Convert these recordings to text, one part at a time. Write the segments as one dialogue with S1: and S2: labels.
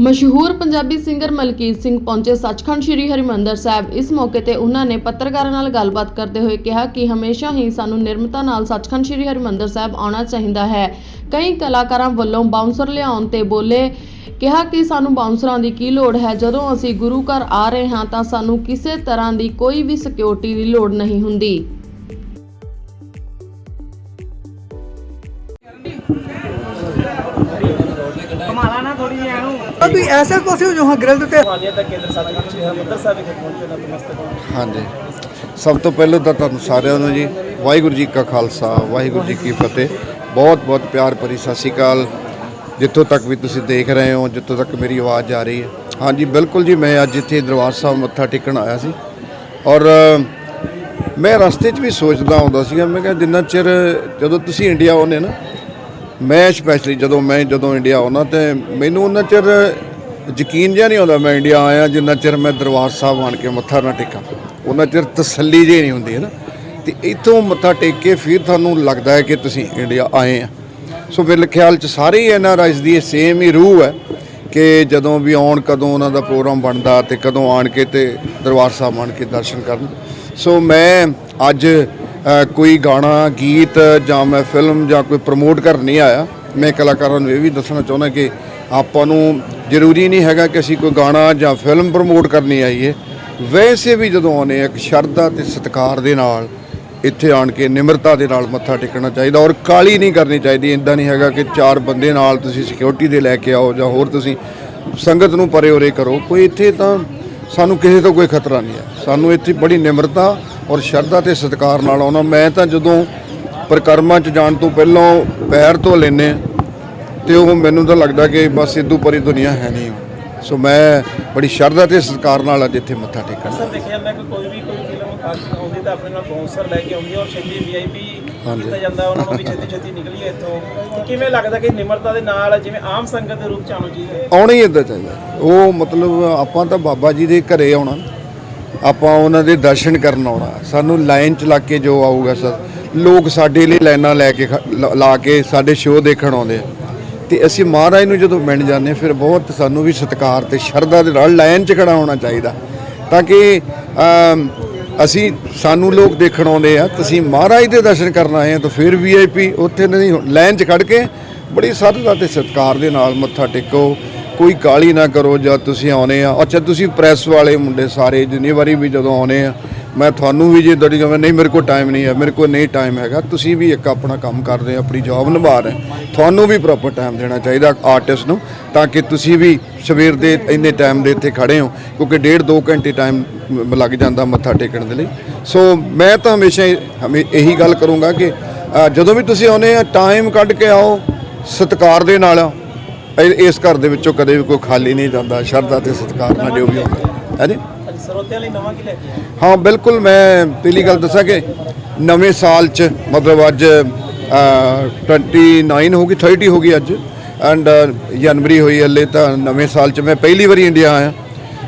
S1: ਮਸ਼ਹੂਰ ਪੰਜਾਬੀ ਸਿੰਗਰ ਮਲਕੀਤ ਸਿੰਘ ਪਹੁੰਚੇ ਸੱਚਖੰਡ ਸ੍ਰੀ ਹਰਿਮੰਦਰ ਸਾਹਿਬ। ਇਸ ਮੌਕੇ ਤੇ ਉਹਨਾਂ ਨੇ ਪੱਤਰਕਾਰਾਂ ਨਾਲ ਗੱਲਬਾਤ ਕਰਦੇ ਹੋਏ ਕਿਹਾ ਕਿ ਹਮੇਸ਼ਾ ਹੀ ਸਾਨੂੰ ਨਿਰਮਤਾ ਨਾਲ ਸੱਚਖੰਡ ਸ੍ਰੀ ਹਰਿਮੰਦਰ ਸਾਹਿਬ ਆਉਣਾ ਚਾਹੀਦਾ ਹੈ। ਕਈ ਕਲਾਕਾਰਾਂ ਵੱਲੋਂ ਬਾਉਂਸਰ ਲਿਆਉਣ ਤੇ ਬੋਲੇ ਕਿਹਾ ਕਿ ਸਾਨੂੰ ਬਾਉਂਸਰਾਂ ਦੀ ਕੀ ਲੋੜ ਹੈ। ਜਦੋਂ ਅਸੀਂ ਗੁਰੂ ਘਰ ਆ ਰਹੇ ਹਾਂ ਤਾਂ ਸਾਨੂੰ ਕਿਸੇ ਤਰ੍ਹਾਂ ਦੀ ਕੋਈ ਵੀ ਸਿਕਿਉਰਿਟੀ ਦੀ ਲੋੜ ਨਹੀਂ ਹੁੰਦੀ।
S2: ਹਾਂਜੀ। ਸਭ ਤੋਂ ਪਹਿਲਾਂ ਤਾਂ ਤੁਹਾਨੂੰ ਸਾਰਿਆਂ ਨੂੰ ਜੀ ਵਾਹਿਗੁਰੂ ਜੀ ਕਾ ਖਾਲਸਾ ਵਾਹਿਗੁਰੂ ਜੀ ਕੀ ਫਤਿਹ। ਬਹੁਤ ਬਹੁਤ ਪਿਆਰ ਭਰੀ ਸਤਿ ਸ਼੍ਰੀ ਅਕਾਲ। ਜਿੱਥੋਂ ਤੱਕ ਵੀ ਤੁਸੀਂ ਦੇਖ ਰਹੇ ਹੋ ਜਿੱਥੋਂ ਤੱਕ ਮੇਰੀ ਆਵਾਜ਼ ਆ ਰਹੀ ਹੈ। ਹਾਂਜੀ ਬਿਲਕੁਲ ਜੀ ਮੈਂ ਅੱਜ ਇੱਥੇ ਦਰਬਾਰ ਸਾਹਿਬ ਮੱਥਾ ਟੇਕਣ ਆਇਆ ਸੀ। ਔਰ ਮੈਂ ਰਸਤੇ 'ਚ ਵੀ ਸੋਚਦਾ ਹੁੰਦਾ ਸੀਗਾ ਮੈਂ ਕਿਹਾ ਜਿੰਨਾ ਚਿਰ ਜਦੋਂ ਤੁਸੀਂ ਇੰਡੀਆ ਆਉਂਦੇ ਨਾ ਮੈਂ ਸਪੈਸ਼ਲੀ ਜਦੋਂ ਮੈਂ ਜਦੋਂ ਇੰਡੀਆ ਆਉਣਾ ਤੇ ਮੈਨੂੰ ਉਹਨਾਂ ਚਿਰ ਯਕੀਨ ਜਿਹਾ ਨਹੀਂ ਆਉਂਦਾ ਮੈਂ ਇੰਡੀਆ ਆਇਆ, ਜਿੰਨਾ ਚਿਰ ਮੈਂ ਦਰਬਾਰ ਸਾਹਿਬ ਆਣ ਕੇ ਮੱਥਾ ਨਾ ਟੇਕਾਂ। ਉਹਨਾਂ ਚਿਰ ਤਸੱਲੀ ਜਿਹੀ ਨਹੀਂ ਹੁੰਦੀ ਹੈ ਨਾ। ਤੇ ਇੱਥੋਂ ਮੱਥਾ ਟੇਕ ਕੇ ਫਿਰ ਤੁਹਾਨੂੰ ਲੱਗਦਾ ਹੈ ਕਿ ਤੁਸੀਂ ਇੰਡੀਆ ਆਏ ਆ। ਸੋ ਮੇਰੇ ਖਿਆਲ ਚ ਸਾਰੇ ਹੀ ਐਨਆਰਆਈਜ਼ ਦੀ ਸੇਮ ਹੀ ਰੂਹ ਹੈ ਕਿ ਜਦੋਂ ਵੀ ਆਉਣ, ਕਦੋਂ ਉਹਨਾਂ ਦਾ ਪ੍ਰੋਗਰਾਮ ਬਣਦਾ ਤੇ ਕਦੋਂ ਆਣ ਕੇ ਤੇ ਦਰਬਾਰ ਸਾਹਿਬ ਆਣ ਕੇ ਦਰਸ਼ਨ ਕਰਨ। ਸੋ ਮੈਂ ਅੱਜ ਕੋਈ ਗਾਣਾ ਗੀਤ ਜਾਂ ਮੈਂ ਫਿਲਮ ਜਾਂ ਕੋਈ ਪ੍ਰਮੋਟ ਕਰਨ ਨਹੀਂ ਆਇਆ। ਮੈਂ ਕਲਾਕਾਰਾਂ ਨੂੰ ਇਹ ਵੀ ਦੱਸਣਾ ਚਾਹੁੰਦਾ ਕਿ ਆਪਾਂ ਨੂੰ ਜ਼ਰੂਰੀ ਨਹੀਂ ਹੈਗਾ ਕਿ ਅਸੀਂ ਕੋਈ ਗਾਣਾ ਜਾਂ ਫਿਲਮ ਪ੍ਰਮੋਟ ਕਰਨੀ ਆਈਏ। ਵੈਸੇ ਵੀ ਜਦੋਂ ਆਉਂਦੇ ਹਾਂ, ਇੱਕ ਸ਼ਰਧਾ ਤੇ ਸਤਿਕਾਰ ਦੇ ਨਾਲ ਇੱਥੇ ਆਣ ਕੇ ਨਿਮਰਤਾ ਦੇ ਨਾਲ ਮੱਥਾ ਟੇਕਣਾ ਚਾਹੀਦਾ ਔਰ ਕਾਲੀ ਨਹੀਂ ਕਰਨੀ ਚਾਹੀਦੀ। ਇਦਾਂ ਨਹੀਂ ਹੈਗਾ ਕਿ ਚਾਰ ਬੰਦੇ ਨਾਲ ਤੁਸੀਂ ਸਿਕਿਉਰਿਟੀ ਦੇ ਲੈ ਕੇ ਆਓ ਜਾਂ ਹੋਰ ਤੁਸੀਂ ਸੰਗਤ ਨੂੰ ਪਰੇ ਉਰੇ ਕਰੋ। ਕੋਈ ਇੱਥੇ ਤਾਂ ਸਾਨੂੰ ਕਿਸੇ ਤੋਂ ਕੋਈ ਖਤਰਾ ਨਹੀਂ ਹੈ। ਸਾਨੂੰ ਇੱਥੇ ਬੜੀ ਨਿਮਰਤਾ ਔਰ ਸ਼ਰਧਾ ਤੇ ਸਤਿਕਾਰ ਨਾਲ ਆਉਣਾ। ਮੈਂ ਤਾਂ ਜਦੋਂ ਪ੍ਰਕਰਮਾਂ 'ਚ ਜਾਣ ਤੋਂ ਪਹਿਲਾਂ ਪੈਰ ਧੋ ਲੈਨੇ ਤੇ ਉਹ ਮੈਨੂੰ ਤਾਂ ਲੱਗਦਾ ਕਿ ਬਸ ਇਦੋਂ ਪਰੀ ਦੁਨੀਆ ਹੈ ਨਹੀਂ। ਸੋ ਮੈਂ ਬੜੀ ਸ਼ਰਧਾ ਤੇ ਸਤਿਕਾਰ ਨਾਲ ਅੱਜ ਇੱਥੇ ਮੱਥਾ ਟੇਕਣ
S3: ਸਰ ਦੇਖਿਆ ਕਿ ਕੋਈ ਵੀ ਕੋਈ ਫਿਲਮ ਆਉਂਦੀ ਤਾਂ ਆਪਣੇ ਨਾਲ ਬਾਉਂਸਰ ਲੈ ਕੇ ਆਉਂਦੀ ਔਰ ਛੇਤੀ ਵੀਆਈਪੀ ਕੀਤਾ ਜਾਂਦਾ ਉਹਨਾਂ ਨੂੰ ਵੀ ਛੇਤੀ ਛੇਤੀ ਨਿਕਲੀਏ ਇੱਥੋਂ। ਕਿਵੇਂ ਲੱਗਦਾ ਕਿ ਨਿਮਰਤਾ ਦੇ ਨਾਲ ਜਿਵੇਂ ਆਮ ਸੰਗਤ ਦੇ ਰੂਪ ਚ ਆਉਣਾ ਚਾਹੀਦਾ
S2: ਆਉਣਾ ਹੀ ਇਦਾਂ ਚਾਹੀਦਾ। ਉਹ ਮਤਲਬ ਆਪਾਂ ਤਾਂ ਬਾਬਾ ਜੀ ਦੇ ਘਰੇ ਆਉਣਾ। ਆਪਾਂ ਉਹਨਾਂ ਦੇ ਦਰਸ਼ਨ ਕਰਨ ਆਉਣਾ। ਸਾਨੂੰ ਲਾਈਨ ਚ ਲੱਗ ਕੇ ਜੋ ਆਊਗਾ ਸਰ ਲੋਕ ਸਾਡੇ ਲਈ ਲਾਈਨਾਂ ਲੈ ਕੇ ਖ- ਲਾ- ਕੇ ਸਾਡੇ ਸ਼ੋਅ ਦੇਖਣ ਆਉਂਦੇ ਆ। ਤੇ ਅਸੀਂ ਮਹਾਰਾਜ ਨੂੰ ਜਦੋਂ ਮਿਲ ਜਾਂਦੇ ਹਾਂ, ਫਿਰ ਬਹੁਤ ਸਾਨੂੰ ਵੀ ਸਤਿਕਾਰ ਤੇ ਸ਼ਰਧਾ ਦੇ ਨਾਲ ਲਾਈਨ 'ਚ ਖੜਾ ਹੋਣਾ ਚਾਹੀਦਾ। ਤਾਂ ਕਿ ਅਸੀਂ ਸਾਨੂੰ ਲੋਕ ਦੇਖਣ ਆਉਂਦੇ ਆ ਤੁਸੀਂ ਮਹਾਰਾਜ ਦੇ ਦਰਸ਼ਨ ਕਰਨ ਆਏ ਆ ਤਾਂ ਫਿਰ ਵੀਆਈਪੀ ਉੱਥੇ ਨਹੀਂ ਲਾਈਨ 'ਚ ਖੜ ਕੇ ਬੜੀ ਸ਼ਰਧਾ ਤੇ ਸਤਿਕਾਰ ਦੇ ਨਾਲ ਮੱਥਾ ਟੇਕੋ। ਕੋਈ ਕਾਲੀ ਨਾ ਕਰੋ ਜਦ ਤੁਸੀਂ ਆਉਨੇ ਆ। ਅੱਛਾ, ਤੁਸੀਂ ਪ੍ਰੈਸ ਵਾਲੇ ਮੁੰਡੇ ਸਾਰੇ, ਜਿੰਨੀ ਵਾਰੀ ਵੀ ਜਦੋਂ ਆਉਨੇ ਆ, ਮੈਂ ਤੁਹਾਨੂੰ ਵੀ ਜੇ ਦੜੀ ਜਾਵੇਂ ਨਹੀਂ, ਮੇਰੇ ਕੋਲ ਟਾਈਮ ਨਹੀਂ ਹੈ, ਮੇਰੇ ਕੋਲ ਨਹੀਂ ਟਾਈਮ ਹੈਗਾ। ਤੁਸੀਂ ਵੀ ਇੱਕ ਆਪਣਾ ਕੰਮ ਕਰਦੇ ਹੋ ਆਪਣੀ ਜੌਬ ਨਿਭਾ ਰਹੇ ਤੁਹਾਨੂੰ ਵੀ ਪ੍ਰੋਪਰ ਟਾਈਮ ਦੇਣਾ ਚਾਹੀਦਾ ਆਰਟਿਸਟ ਨੂੰ, ਤਾਂ ਕਿ ਤੁਸੀਂ ਵੀ ਸਵੇਰ ਦੇ ਇੰਨੇ ਟਾਈਮ ਦੇ ਇੱਥੇ ਖੜੇ ਹੋ, ਕਿਉਂਕਿ ਡੇਢ ਦੋ ਘੰਟੇ ਟਾਈਮ ਲੱਗ ਜਾਂਦਾ ਮੱਥਾ ਟੇਕਣ ਦੇ ਲਈ। ਸੋ ਮੈਂ ਤਾਂ ਹਮੇਸ਼ਾ ਹਮੇ, ਇਹੀ ਗੱਲ ਕਰੂੰਗਾ ਕਿ ਜਦੋਂ ਵੀ ਤੁਸੀਂ ਆਉਨੇ ਆ ਟਾਈਮ ਕੱਢ ਕੇ ਆਓ, ਸਤਿਕਾਰ ਦੇ ਨਾਲ ਆਓ। ਇਹ- ਇਸ ਘਰ ਦੇ ਵਿੱਚੋਂ ਕਦੇ ਵੀ ਕੋਈ ਖਾਲੀ ਨਹੀਂ ਜਾਂਦਾ। ਸ਼ਰਧਾ ਤੇ ਸਤਿਕਾਰ ਨਾਲ ਜੋ ਵੀ ਹੁੰਦਾ। ਹੈ ਜੀ?
S3: ਸਰੋਤਿਆਂ ਲਈ ਨਵਾਂ ਕੀ ਲੈ ਕੇ ਆਏ?
S2: ਹਾਂ ਬਿਲਕੁਲ ਮੈਂ ਪਹਿਲੀ ਗੱਲ ਦੱਸਾਂ ਕਿ ਨਵੇਂ ਸਾਲ ਚ ਮਤਲਬ ਅੱਜ ਅ, 29 ਹੋ ਗਈ 30 ਹੋ ਗਈ ਅੱਜ। ਐਂਡ ਜਨਵਰੀ ਹੋਈ ਹਲੇ ਤਾਂ ਨਵੇਂ ਸਾਲ ਚ ਮੈਂ ਪਹਿਲੀ ਵਾਰੀ ਇੰਡੀਆ ਆਇਆ।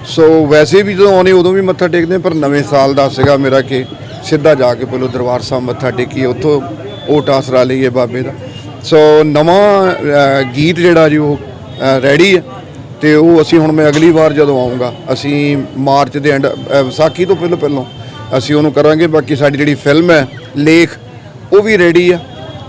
S2: ਸੋ ਵੈਸੇ ਵੀ ਜਦੋਂ ਆਉਣੇ ਉਦੋਂ ਵੀ ਮੱਥਾ ਟੇਕਦੇ ਪਰ ਨਵੇਂ ਸਾਲ ਦਾ ਸੀਗਾ ਮੇਰਾ ਕਿ ਸਿੱਧਾ ਜਾ ਕੇ ਪਹਿਲਾਂ ਦਰਬਾਰ ਸਾਹਿਬ ਮੱਥਾ ਟੇਕੀ ਉੱਥੋਂ ਓਟ ਆਸਰਾ ਲਈਏ ਬਾਬੇ ਦਾ। ਸੋ ਨਵਾਂ ਗੀਤ ਜਿਹੜਾ ਜੀ ਉਹ ਰੈਡੀ ਹੈ ਤੇ ਉਹ ਅਸੀਂ ਹੁਣ ਮੈਂ ਅਗਲੀ ਵਾਰ ਜਦੋਂ ਆਉਂਗਾ ਅਸੀਂ ਮਾਰਚ ਦੇ ਐਂਡ ਵਿਸਾਖੀ ਤੋਂ ਪਹਿਲਾਂ ਪਹਿਲਾਂ ਅਸੀਂ ਉਹਨੂੰ ਕਰਾਂਗੇ ਬਾਕੀ ਸਾਡੀ ਜਿਹੜੀ ਫਿਲਮ ਹੈ ਲੇਖ ਉਹ ਵੀ ਰੈਡੀ ਆ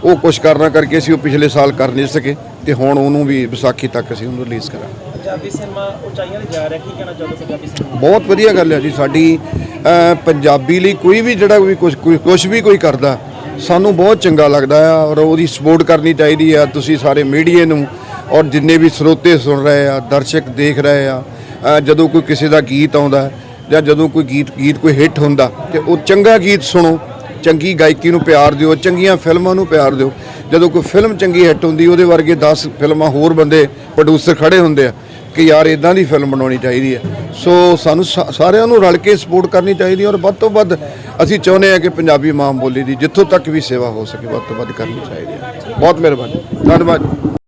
S2: ਉਹ ਕੁਝ ਕਰਨਾ ਕਰਕੇ ਅਸੀਂ ਉਹ ਪਿਛਲੇ ਸਾਲ ਕਰ ਨਹੀਂ ਸਕੇ ਤੇ ਹੁਣ ਉਹਨੂੰ ਵੀ ਵਿਸਾਖੀ ਤੱਕ ਅਸੀਂ ਉਹਨੂੰ ਰਿਲੀਜ਼ ਕਰਾਂਗੇ।
S3: ਪੰਜਾਬੀ ਸਿਨੇਮਾ ਉਚਾਈਆਂ ਤੇ ਜਾ ਰਿਹਾ ਕੀ ਕਹਿਣਾ ਚਾਹੁੰਦੇ ਪੰਜਾਬੀ ਸਿਨੇਮਾ
S2: ਬਹੁਤ ਵਧੀਆ ਗੱਲ ਹੈ ਜੀ ਸਾਡੀ ਪੰਜਾਬੀ ਲਈ ਕੋਈ ਵੀ ਜਿਹੜਾ ਵੀ ਕੁਝ ਕੁਝ ਵੀ ਕੋਈ ਕਰਦਾ ਸਾਨੂੰ ਬਹੁਤ ਚੰਗਾ ਲੱਗਦਾ ਆ ਔਰ ਉਹਦੀ ਸਪੋਰਟ ਕਰਨੀ ਚਾਹੀਦੀ ਆ। ਤੁਸੀਂ ਸਾਰੇ ਮੀਡੀਏ ਨੂੰ ਔਰ ਜਿੰਨੇ ਵੀ ਸਰੋਤੇ ਸੁਣ ਰਹੇ ਆ, ਦਰਸ਼ਕ ਦੇਖ ਰਹੇ ਆ ਜਦੋਂ ਕੋਈ ਕਿਸੇ ਦਾ ਗੀਤ ਆਉਂਦਾ ਜਾਂ ਜਦੋਂ ਕੋਈ ਗੀਤ ਗੀਤ ਕੋਈ ਹਿੱਟ ਹੁੰਦਾ ਤੇ ਉਹ ਚੰਗਾ ਗੀਤ ਸੁਣੋ, ਚੰਗੀ ਗਾਇਕੀ ਨੂੰ ਪਿਆਰ ਦਿਓ, ਚੰਗੀਆਂ ਫਿਲਮਾਂ ਨੂੰ ਪਿਆਰ ਦਿਓ। ਜਦੋਂ ਕੋਈ ਫਿਲਮ ਚੰਗੀ ਹਿੱਟ ਹੁੰਦੀ, ਉਹਦੇ ਵਰਗੇ 10 ਫਿਲਮਾਂ ਹੋਰ ਬੰਦੇ ਪ੍ਰੋਡਿਊਸਰ ਖੜੇ ਹੁੰਦੇ ਆ। ਕਿ ਯਾਰ ਇਦਾਂ ਦੀ ਫਿਲਮ ਬਣਾਉਣੀ ਚਾਹੀਦੀ ਹੈ। ਸੋ ਸਾਨੂੰ ਸਾ- ਸਾਰਿਆਂ ਨੂੰ ਰਲ ਕੇ ਸਪੋਰਟ ਕਰਨੀ ਚਾਹੀਦੀ ਹੈ ਔਰ ਵੱਧ ਤੋਂ ਵੱਧ ਅਸੀਂ ਚਾਹੁੰਦੇ ਹਾਂ ਕਿ ਪੰਜਾਬੀ ਮਾਂ ਬੋਲੀ ਦੀ ਜਿੱਥੋਂ ਤੱਕ ਵੀ ਸੇਵਾ ਹੋ ਸਕੇ, ਵੱਧ ਤੋਂ ਵੱਧ ਕਰਨੀ ਚਾਹੀਦੀ ਹੈ। ਬਹੁਤ ਮਿਹਰਬਾਨੀ। ਧੰਨਵਾਦ